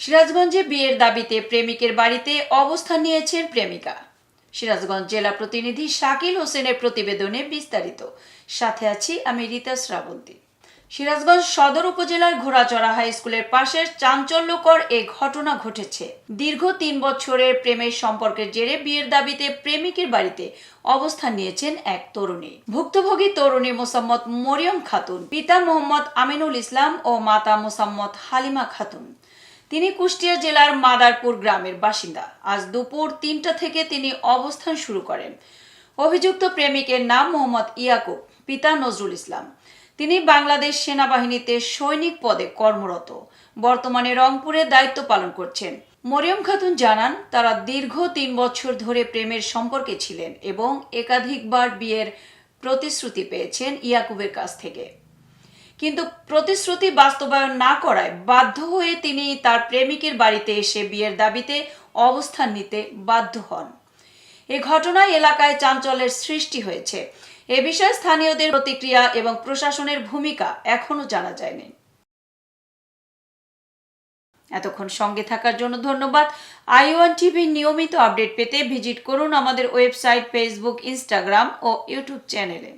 সিরাজগঞ্জে বিয়ের দাবিতে প্রেমিকের বাড়িতে অবস্থান নিয়েছেন প্রেমিকা। সিরাজগঞ্জ জেলা প্রতিনিধি শাকিল হোসেনের প্রতিবেদনে বিস্তারিত। সাথে আছি আমি রীতা শ্রাবন্তী। সিরাজগঞ্জ সদর উপজেলার ঘোড়াচড়া হাই স্কুলের পাশে চাঞ্চল্যকর এ ঘটনা ঘটেছে। দীর্ঘ তিন বছরের প্রেমের সম্পর্কের জেরে বিয়ের দাবিতে প্রেমিকের বাড়িতে অবস্থান নিয়েছেন এক তরুণী। ভুক্তভোগী তরুণী মোসাম্মদ মরিয়ম খাতুন, পিতা মোহাম্মদ আমিনুল ইসলাম ও মাতা মোসাম্মদ হালিমা খাতুন। তিনি কুষ্টিয়া জেলার মাদারপুর গ্রামের বাসিন্দা। আজ দুপুর তিনটা থেকে তিনি অবস্থান শুরু করেন। অভিযুক্ত প্রেমিকের নাম মোহাম্মদ ইয়াকুব, পিতা নজরুল ইসলাম। তিনি বাংলাদেশ সেনাবাহিনীতে সৈনিক পদে কর্মরত। বর্তমানে রংপুরে দায়িত্ব পালন করছেন। মরিয়ম খাতুন জানান, তারা দীর্ঘ তিন বছর ধরে প্রেমের সম্পর্কে ছিলেন এবং একাধিকবার বিয়ের প্রতিশ্রুতি পেয়েছেন ইয়াকুবের কাছ থেকে। কিন্তু প্রতিশ্রুতি বাস্তবায়ন না করায় বাধ্য হয়ে তিনি তার প্রেমিকের বাড়িতে এসে বিয়ের দাবিতে অবস্থান নিতে বাধ্য হন। এ ঘটনায় এলাকায় চাঞ্চল্যের সৃষ্টি হয়েছে। এ বিষয়ে স্থানীয়দের প্রতিক্রিয়া এবং প্রশাসনের ভূমিকা এখনও জানা যায়নি। এতক্ষণ সঙ্গে থাকার জন্য ধন্যবাদ। আই ওয়ান টিভির নিয়মিত আপডেট পেতে ভিজিট করুন আমাদের ওয়েবসাইট, ফেসবুক, ইনস্টাগ্রাম ও ইউটিউব চ্যানেলে।